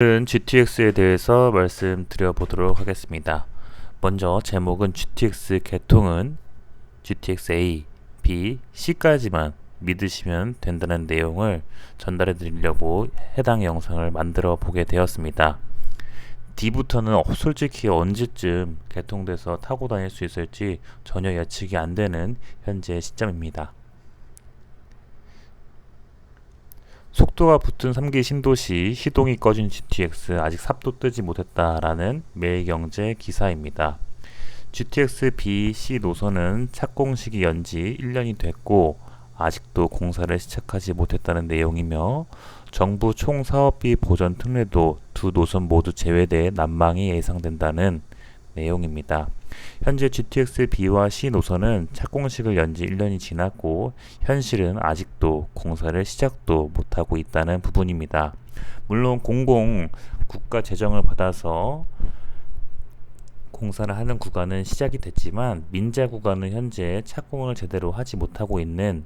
오늘은 GTX에 대해서 말씀드려 보도록 하겠습니다. 먼저 제목은 GTX 개통은 GTX A, B, C까지만 믿으시면 된다는 내용을 전달해 드리려고 해당 영상을 만들어 보게 되었습니다. D부터는 어, 솔직히 언제쯤 개통돼서 타고 다닐 수 있을지 전혀 예측이 안 되는 현재 시점입니다. 속도가 붙은 3기 신도시 시동이 꺼진 GTX 아직 삽도 뜨지 못했다라는 매일경제 기사입니다. GTX B, C 노선은 착공식이 연지 1년이 됐고 아직도 공사를 시작하지 못했다는 내용이며 정부 총 사업비 보전 특례도 두 노선 모두 제외돼 난망이 예상된다는 내용입니다. 현재 GTX B와 C 노선은 착공식을 연 지 1년이 지났고 현실은 아직도 공사를 시작도 못하고 있다는 부분입니다. 물론 공공 국가 재정을 받아서 공사를 하는 구간은 시작이 됐지만 민자 구간은 현재 착공을 제대로 하지 못하고 있는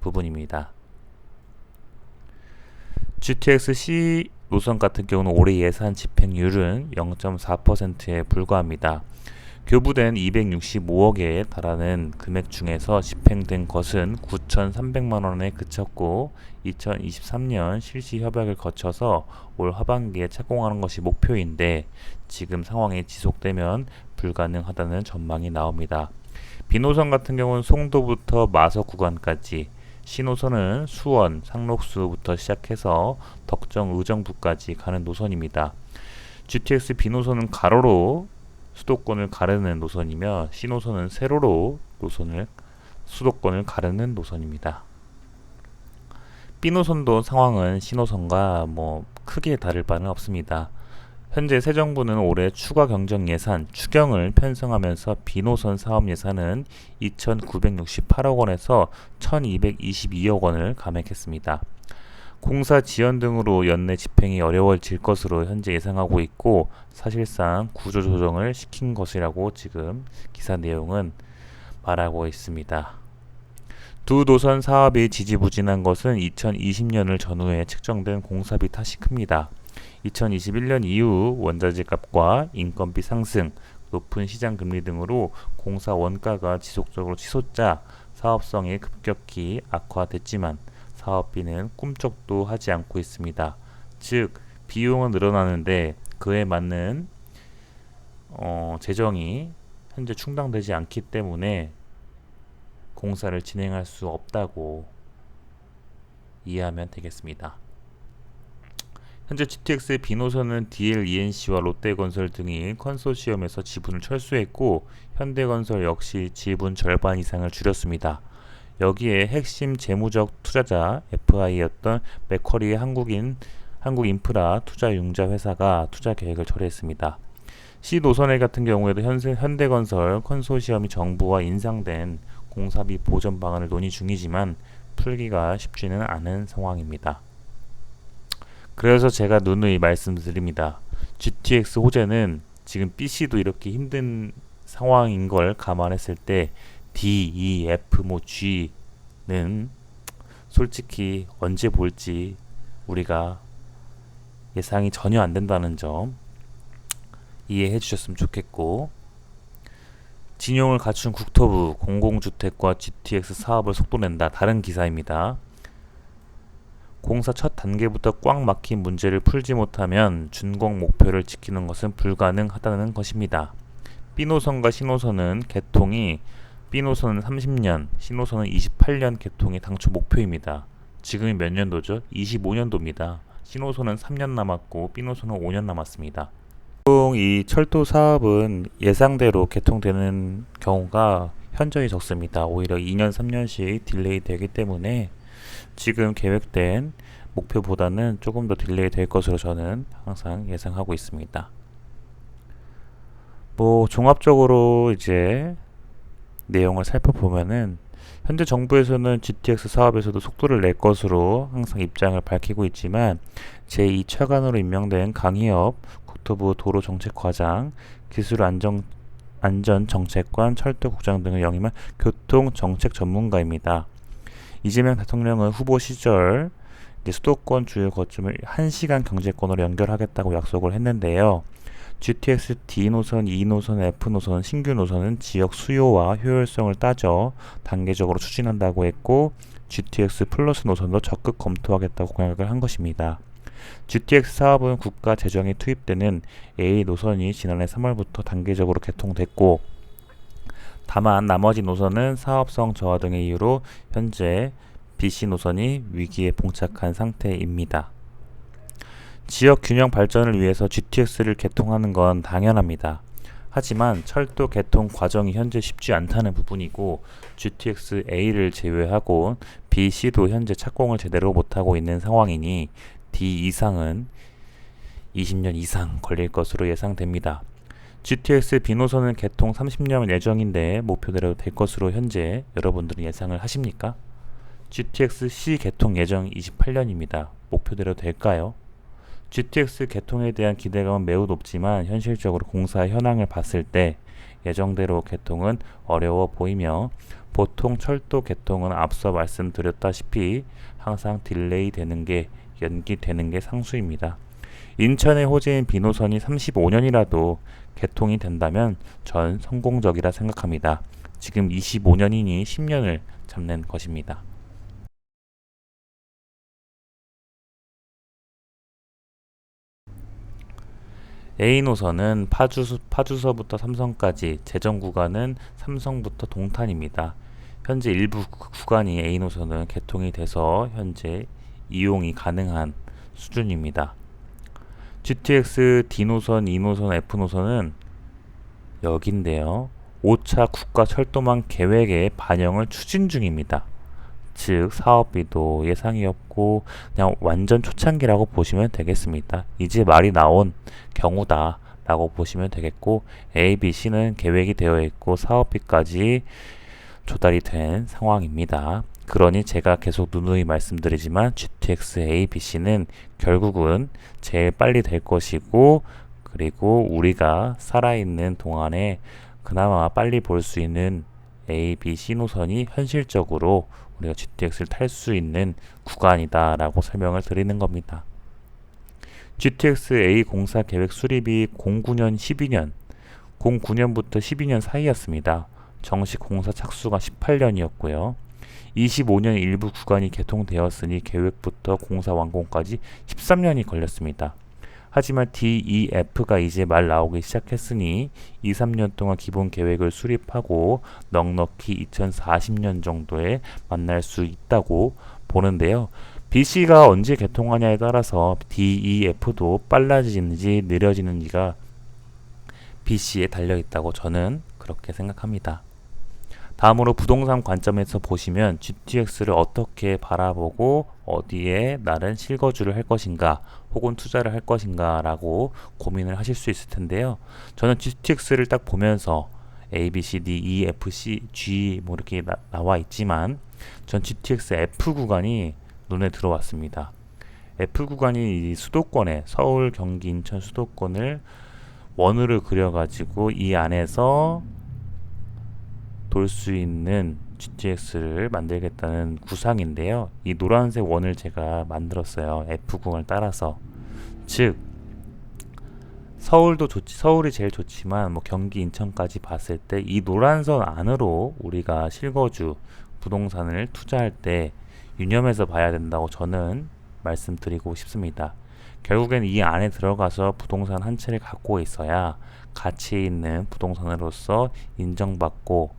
부분입니다. GTX C 노선 같은 경우는 올해 예산 집행률은 0.4%에 불과합니다. 교부된 265억에 달하는 금액 중에서 집행된 것은 9,300만 원에 그쳤고 2023년 실시 협약을 거쳐서 올 하반기에 착공하는 것이 목표인데 지금 상황이 지속되면 불가능하다는 전망이 나옵니다. 비노선 같은 경우는 송도부터 마석 구간까지 신호선은 수원, 상록수부터 시작해서 덕정, 의정부까지 가는 노선입니다. GTX B노선은 가로로 수도권을 가르는 노선이며 C노선은 세로로 노선을 수도권을 가르는 노선입니다. B노선도 상황은 C노선과 뭐 크게 다를 바는 없습니다. 현재 새 정부는 올해 추가 경정 예산 추경을 편성하면서 비노선 사업 예산은 2,968억 원에서 1,222억 원을 감액했습니다. 공사 지연 등으로 연내 집행이 어려워질 것으로 현재 예상하고 있고 사실상 구조 조정을 시킨 것이라고 지금 기사 내용은 말하고 있습니다. 두 노선 사업이 지지부진한 것은 2020년을 전후에 책정된 공사비 탓이 큽니다. 2021년 이후 원자재 값과 인건비 상승, 높은 시장 금리 등으로 공사 원가가 지속적으로 치솟자 사업성이 급격히 악화됐지만 사업비는 꿈쩍도 하지 않고 있습니다. 즉 비용은 늘어나는데 그에 맞는 어, 재정이 현재 충당되지 않기 때문에 공사를 진행할 수 없다고 이해하면 되겠습니다. 현재 GTX의 B노선은 DL, ENC와 롯데건설 등이 컨소시엄에서 지분을 철수했고 현대건설 역시 지분 절반 이상을 줄였습니다. 여기에 핵심 재무적 투자자 FI였던 맥커리의 한국인 한국인프라 투자융자 회사가 투자 계획을 철회했습니다. C 노선에 같은 경우에도 현세, 현대 건설 컨소시엄이 정부와 인상된 공사비 보전 방안을 논의 중이지만 풀기가 쉽지는 않은 상황입니다. 그래서 제가 누누이 말씀드립니다. GTX 호재는 지금 BC도 이렇게 힘든 상황인 걸 감안했을 때 D, E, F, 뭐 G는 솔직히 언제 볼지 우리가 예상이 전혀 안 된다는 점 이해해 주셨으면 좋겠고 진용을 갖춘 국토부 공공주택과 GTX 사업을 속도낸다 다른 기사입니다. 공사 첫 단계부터 꽉 막힌 문제를 풀지 못하면 준공 목표를 지키는 것은 불가능하다는 것입니다. B노선과 C노선은 개통이 B노선은 30년, C노선은 28년 개통이 당초 목표입니다. 지금이 몇 년도죠? 25년도입니다. C노선은 3년 남았고 B노선은 5년 남았습니다. 보통 이 철도 사업은 예상대로 개통되는 경우가 현저히 적습니다. 오히려 2년, 3년씩 딜레이 되기 때문에 지금 계획된 목표보다는 조금 더 딜레이 될 것으로 저는 항상 예상하고 있습니다. 뭐 종합적으로 이제 내용을 살펴보면은 현재 정부에서는 GTX 사업에서도 속도를 낼 것으로 항상 입장을 밝히고 있지만 제2 차관으로 임명된 강희엽 국토부 도로정책과장, 기술안전 안전정책관, 철도국장 등을 영임한 교통정책 전문가입니다. 이재명 대통령은 후보 시절 수도권 주요 거점을 1시간 경제권으로 연결하겠다고 약속을 했는데요. GTX D 노선, E 노선, F 노선, 신규 노선은 지역 수요와 효율성을 따져 단계적으로 추진한다고 했고 GTX 플러스 노선도 적극 검토하겠다고 공약을 한 것입니다. GTX 사업은 국가 재정이 투입되는 A 노선이 지난해 3월부터 단계적으로 개통됐고 다만 나머지 노선은 사업성 저하 등의 이유로 현재 BC 노선이 위기에 봉착한 상태입니다. 지역 균형 발전을 위해서 GTX를 개통하는 건 당연합니다. 하지만 철도 개통 과정이 현재 쉽지 않다는 부분이고 GTX A를 제외하고 B, C도 현재 착공을 제대로 못하고 있는 상황이니 D 이상은 20년 이상 걸릴 것으로 예상됩니다. GTX B 노선은 개통 30년 예정인데 목표대로 될 것으로 현재 여러분들은 예상을 하십니까? GTX C 개통 예정 28년입니다. 목표대로 될까요? GTX 개통에 대한 기대감은 매우 높지만 현실적으로 공사 현황을 봤을 때 예정대로 개통은 어려워 보이며 보통 철도 개통은 앞서 말씀드렸다시피 항상 딜레이 되는 게 연기되는 게 상수입니다. 인천의 호재인 비노선이 35년이라도 개통이 된다면 전 성공적이라 생각합니다. 지금 25년이니 10년을 잡는 것입니다. A 노선은 파주, 파주서부터 삼성까지 재정 구간은 삼성부터 동탄입니다. 현재 일부 구간이 A 노선은 개통이 돼서 현재 이용이 가능한 수준입니다. GTX D 노선, E 노선, F 노선은 여기인데요. 5차 국가 철도망 계획의 반영을 추진 중입니다. 즉 사업비도 예상이 없고 그냥 완전 초창기라고 보시면 되겠습니다. 이제 말이 나온 경우다 라고 보시면 되겠고 A, B, C는 계획이 되어 있고 사업비까지 조달이 된 상황입니다. 그러니 제가 계속 누누이 말씀드리지만 GTX A, B, C는 결국은 제일 빨리 될 것이고 그리고 우리가 살아있는 동안에 그나마 빨리 볼 수 있는 A, B, C 노선이 현실적으로 우리가 GTX를 탈 수 있는 구간이다 라고 설명을 드리는 겁니다. GTX A 공사 계획 수립이 09년 12년 09년부터 12년 사이였습니다. 정식 공사 착수가 18년이었고요. 25년 일부 구간이 개통되었으니 계획부터 공사 완공까지 13년이 걸렸습니다. 하지만 DEF가 이제 말 나오기 시작했으니 2, 3년 동안 기본 계획을 수립하고 넉넉히 2040년 정도에 만날 수 있다고 보는데요. BC가 언제 개통하냐에 따라서 DEF도 빨라지는지 느려지는지가 BC에 달려 있다고 저는 그렇게 생각합니다. 다음으로 부동산 관점에서 보시면 GTX를 어떻게 바라보고 어디에 나는 실거주를 할 것인가 혹은 투자를 할 것인가 라고 고민을 하실 수 있을 텐데요. 저는 GTX를 딱 보면서 A, B, C, D, E, F, C, G 뭐 이렇게 나, 나와 있지만 전 GTX F 구간이 눈에 들어왔습니다. F 구간이 수도권에 서울, 경기, 인천 수도권을 원으로 그려가지고 이 안에서 돌 수 있는 GTX를 만들겠다는 구상인데요. 이 노란색 원을 제가 만들었어요. F9을 따라서. 즉 서울도 좋지 서울이 제일 좋지만 뭐 경기 인천까지 봤을 때 이 노란선 안으로 우리가 실거주 부동산을 투자할 때 유념해서 봐야 된다고 저는 말씀드리고 싶습니다. 결국엔 이 안에 들어가서 부동산 한 채를 갖고 있어야 가치 있는 부동산으로서 인정받고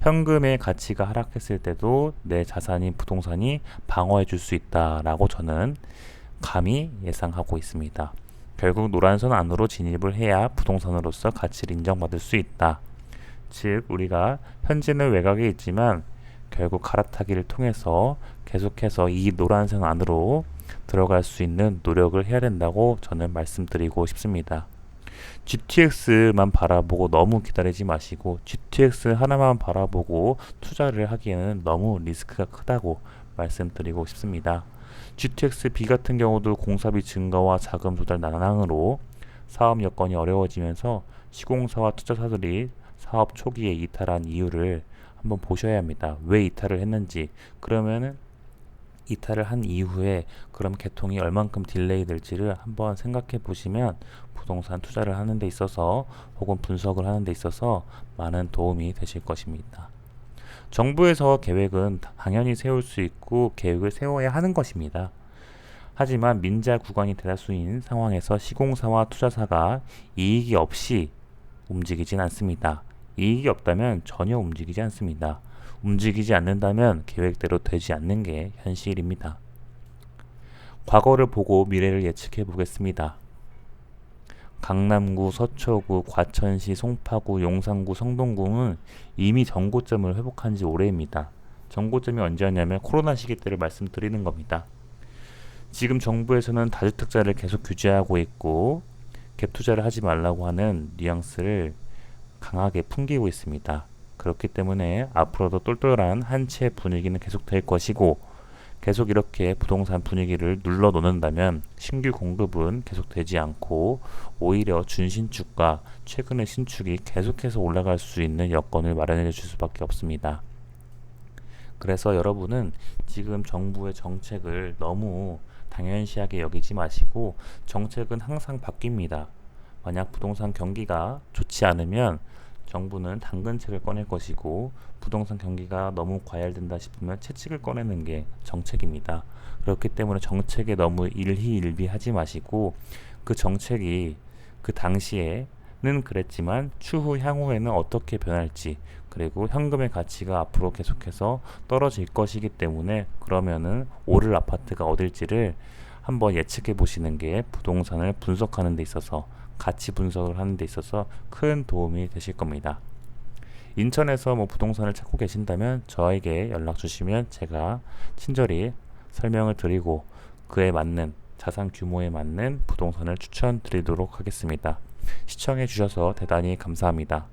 현금의 가치가 하락했을 때도 내 자산인 부동산이 방어해 줄 수 있다라고 저는 감히 예상하고 있습니다. 결국 노란선 안으로 진입을 해야 부동산으로서 가치를 인정받을 수 있다. 즉 우리가 현재는 외곽에 있지만 결국 갈아타기를 통해서 계속해서 이 노란선 안으로 들어갈 수 있는 노력을 해야 된다고 저는 말씀드리고 싶습니다. GTX만 바라보고 너무 기다리지 마시고 GTX 하나만 바라보고 투자를 하기에는 너무 리스크가 크다고 말씀드리고 싶습니다. GTX B 같은 경우도 공사비 증가와 자금 조달 난항으로 사업 여건이 어려워지면서 시공사와 투자사들이 사업 초기에 이탈한 이유를 한번 보셔야 합니다. 왜 이탈을 했는지. 그러면은 이탈을 한 이후에 그럼 개통이 얼만큼 딜레이 될지를 한번 생각해 보시면 부동산 투자를 하는 데 있어서 혹은 분석을 하는 데 있어서 많은 도움이 되실 것입니다. 정부에서 계획은 당연히 세울 수 있고 계획을 세워야 하는 것입니다. 하지만 민자 구간이 대다수인 상황에서 시공사와 투자사가 이익이 없이 움직이진 않습니다. 이익이 없다면 전혀 움직이지 않습니다. 움직이지 않는다면 계획대로 되지 않는 게 현실입니다. 과거를 보고 미래를 예측해 보겠습니다. 강남구, 서초구, 과천시, 송파구, 용산구, 성동구는 이미 정고점을 회복한 지 오래입니다. 정고점이 언제였냐면 코로나 시기 때를 말씀드리는 겁니다. 지금 정부에서는 다주택자를 계속 규제하고 있고 갭 투자를 하지 말라고 하는 뉘앙스를 강하게 풍기고 있습니다. 그렇기 때문에 앞으로도 똘똘한 한채 분위기는 계속될 것이고 계속 이렇게 부동산 분위기를 눌러 놓는다면 신규 공급은 계속되지 않고 오히려 준신축과 최근의 신축이 계속해서 올라갈 수 있는 여건을 마련해 줄 수밖에 없습니다. 그래서 여러분은 지금 정부의 정책을 너무 당연시하게 여기지 마시고 정책은 항상 바뀝니다. 만약 부동산 경기가 좋지 않으면 정부는 당근책을 꺼낼 것이고 부동산 경기가 너무 과열된다 싶으면 채찍을 꺼내는 게 정책입니다. 그렇기 때문에 정책에 너무 일희일비하지 마시고 그 정책이 그 당시에는 그랬지만 추후 향후에는 어떻게 변할지 그리고 현금의 가치가 앞으로 계속해서 떨어질 것이기 때문에 그러면은 오를 아파트가 어딜지를 한번 예측해 보시는 게 부동산을 분석하는 데 있어서 가치 분석을 하는 데 있어서 큰 도움이 되실 겁니다. 인천에서 뭐 부동산을 찾고 계신다면 저에게 연락 주시면 제가 친절히 설명을 드리고 그에 맞는 자산 규모에 맞는 부동산을 추천드리도록 하겠습니다. 시청해 주셔서 대단히 감사합니다.